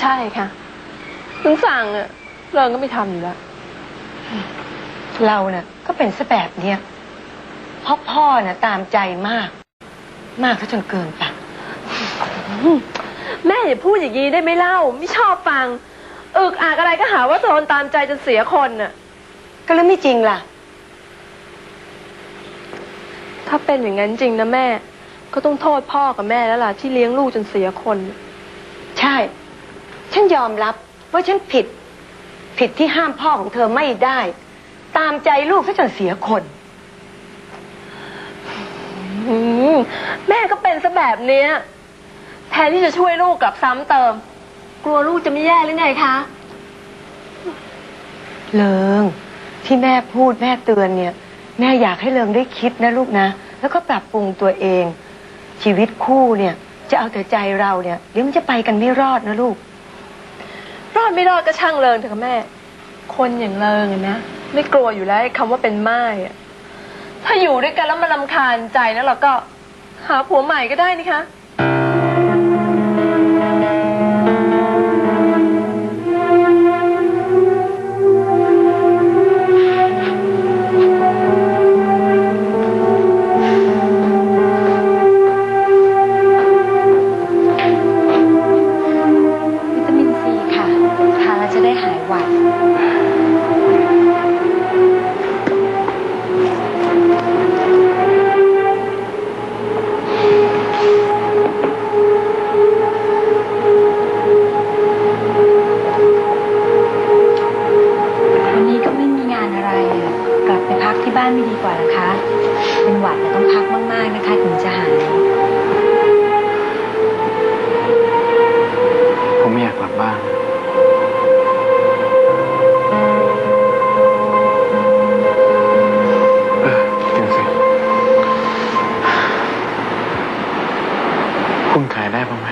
ใช่ค่ะ ถึงสั่งอะเริงก็ไม่ทำอยู่แล้ว เราเนี่ยก็เป็นซะแบบเนี้ยเพราะพ่อน่ะตามใจมาก มากซะจนเกินไป แม่อย่าพูดอย่างนี้ได้ไหมเล่า ไม่ชอบฟัง อึกอักอะไรก็หาว่าโดนตามใจจนเสียคนน่ะ ก็แล้วไม่จริงล่ะ ถ้าเป็นอย่างนั้นจริงนะแม่ ก็ต้องโทษพ่อกับแม่แล้วล่ะที่เลี้ยงลูกจนเสียคน ใช่ ฉันยอมรับว่าฉันผิด ผิดที่ห้ามพ่อของเธอไม่ได้ ตามใจลูกซะจนเสียคนอืมแม่ก็เป็นซะแบบเนี้ยแทนที่จะช่วยลูกกลับซ้ำเติม กลัวลูกจะไม่แย่หรือไงคะ เลิง ที่แม่พูดแม่เตือนเนี่ย แม่อยากให้เลิงได้คิดนะลูกนะ แล้วก็ปรับปรุงตัวเอง ชีวิตคู่เนี่ย จะเอาแต่ใจเราเนี่ยเดี๋ยวมันจะไปกันไม่รอดนะลูก รอดไม่รอดก็ช่างเริงเถอะค่ะแม่ คนอย่างเริงอะนะไม่กลัวอยู่แล้วไอ้คำว่าเป็นไม้อะถ้าอยู่ด้วยกันแล้วมันลำคาญใจแล้วเราก็ หาผัวใหม่ก็ได้นี่คะ ที่บ้านไม่ดีกว่าเหรอคะ เป็นหวัดแต่ต้องพักมาก ๆ นะคะ ถึงจะหาย ผมไม่อยากกลับบ้าน เออจริงสิ คุณขายได้บ้างไหม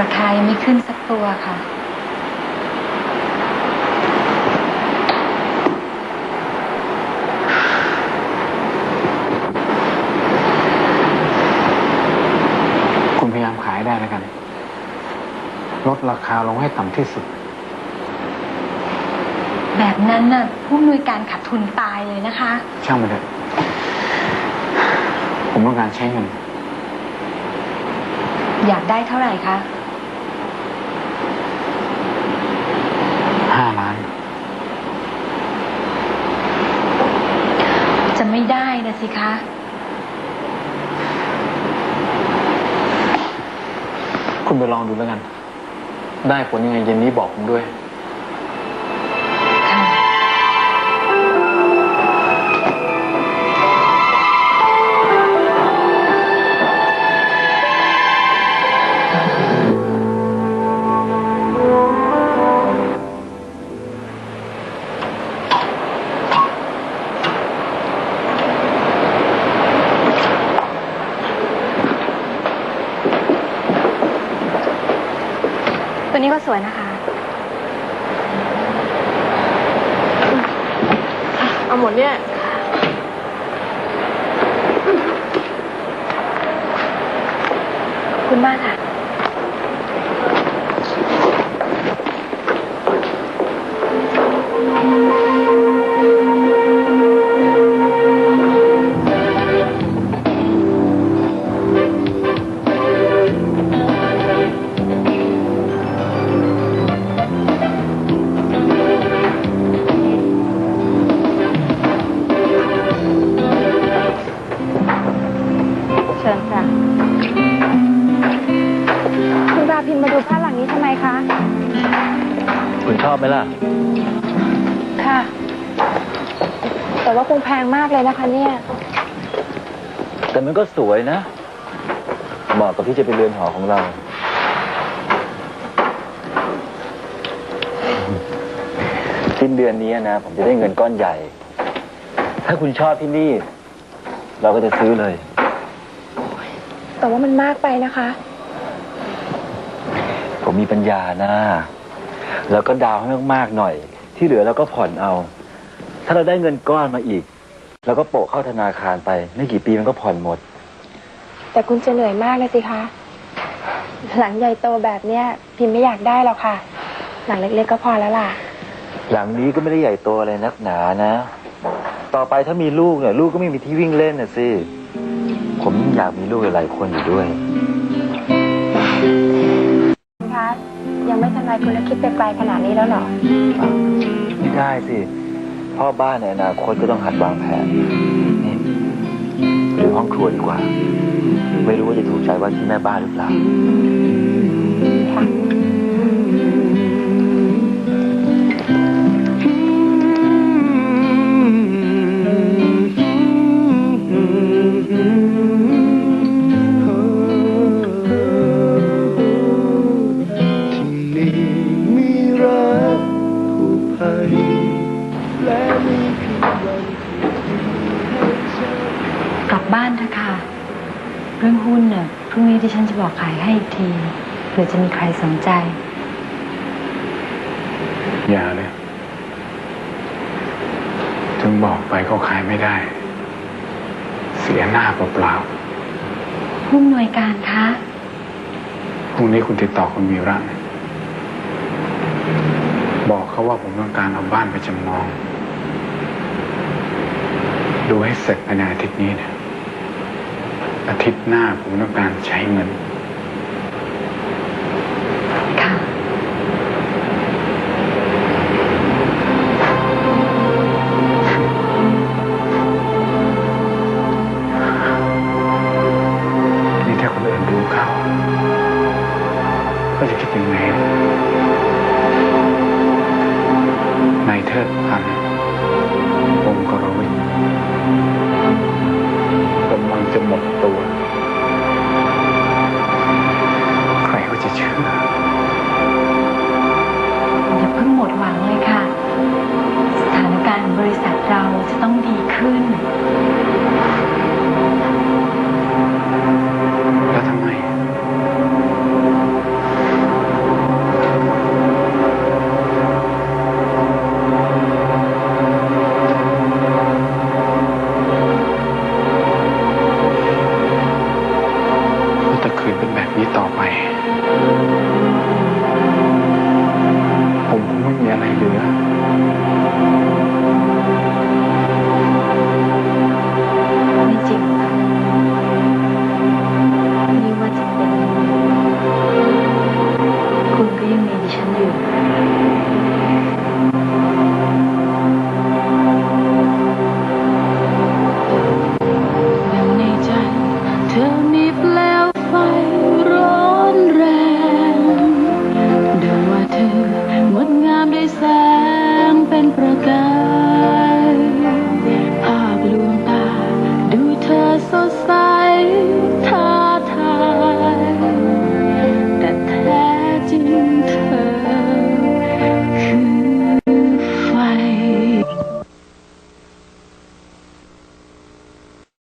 ราคายังไม่ขึ้นสักตัวค่ะ คุณพยายามขายได้แล้วกัน ล ดราคาลงให้ต่ำที่สุด แบบนั้นน่ะผู้อำนวยการขาดทุนตายเลยนะคะ ช่างมันเถอะผมต้องการใช้เงิน อยากได้เท่าไหร่คะห้าล้าน จะไม่ได้นะสิคะ คุณไปลองดูแล้วกัน ได้ผลยังไงเย็นนี้บอกผมด้วย วนี้ก็สวยนะคะ เอาหมดเนี่ย ขอบคุณมากค่ะ เชิญค่ะคุณราพินมาดูบ้านหลังนี้ทำไมคะ คุณชอบไหมล่ะ ค่ะ แต่ว่าคงแพงมากเลยนะคะ เนี่ย แต่มันก็สวยนะ เหมาะกับที่จะเป็นเรือนหอของเรา สิ้นเดือนนี้นะ ผมจะได้เงินก้อนใหญ่ ถ้าคุณชอบที่นี่ เราก็จะซื้อเลย แต่ว่ามันมากไปนะคะ ผมมีปัญญานะแล้วก็ดาวน์ให้มากๆหน่อย ที่เหลือเราก็ผ่อนเอา ถ้าเราได้เงินก้อนมาอีกเราก็โปะเข้าธนาคารไป ไม่กี่ปีมันก็ผ่อนหมด แต่คุณจะเหนื่อยมากเลยสิคะ หลังใหญ่โตแบบเนี้ยพิมพ์ไม่อยากได้หรอกค่ะ หลังเล็กๆก็พอแล้วล่ะ หลังนี้ก็ไม่ได้ใหญ่โตอะไรนักหนานะ ต่อไปถ้ามีลูกเนี่ยลูกก็ไม่มีที่วิ่งเล่นน่ะสิ ผมยิ่งอยากมีลูกหลายๆคนอยู่ด้วยคะยังไม่ทันไรคุณแล้วคิดไปไกลขนาดนี้แล้วเหรอ ไม่ได้สิ พ่อบ้านในอนาคตก็ต้องหัดวางแผน นี่ดูห้องครัวดีกว่า ไม่รู้ว่าจะถูกใจว่าที่แม่บ้านหรือเปล่าที่ บบ้านเถอะค่ะเรื่องหุ้นเน่ะพรุ่งนี้ที่ฉันจะบอกขายให้อีกทีเผื่อจะมีใครสนใจ อย่าเลยถึงบอกไปก็ขายไม่ได้ เสียหน้าเปล่าหุ้นหน่วยการคะๆพรุ่งนี้คุณติดต่อคุณมีรันะบอกเขาว่าผมต้องการเอาบ้านไปจำนอง ดูให้เสร็จภายในอาทิตย์นี้เนี่ย อาทิตย์หน้าผมต้องการใช้เงิน ค่ะ นี่ถ้าคนอื่นรู้เข้า ก็จะคิดยังไงนายเทิดพันธ์